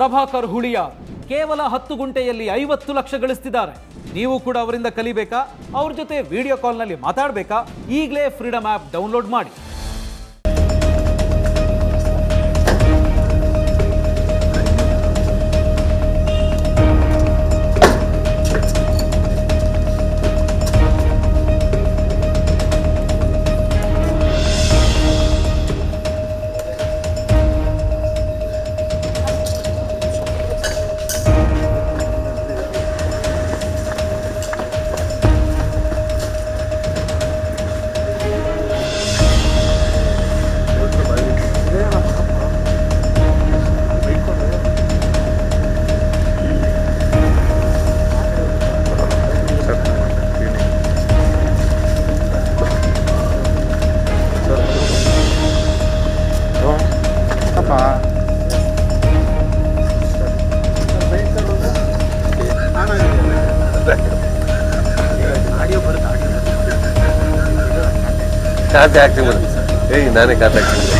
ಪ್ರಭಾಕರ್ ಹುಳಿಯ ಕೇವಲ ಹತ್ತು ಗುಂಟೆಯಲ್ಲಿ ಐವತ್ತು ಲಕ್ಷ ಗಳಿಸ್ತಿದ್ದಾರೆ. ನೀವು ಕೂಡ ಅವರಿಂದ ಕಲಿಬೇಕಾ? ಅವ್ರ ಜೊತೆ ವಿಡಿಯೋ ಕಾಲ್ನಲ್ಲಿ ಮಾತಾಡಬೇಕಾ? ಈಗಲೇ ಫ್ರೀಡಮ್ ಆ್ಯಪ್ ಡೌನ್ಲೋಡ್ ಮಾಡಿ. ಖಾತೆ ಹಾಕ್ತೀನಿ ಬಿಡು ಏಯ್ ನಾನೇ ಖಾತೆ ಹಾಕ್ತೀನಿ ಬಿಡು.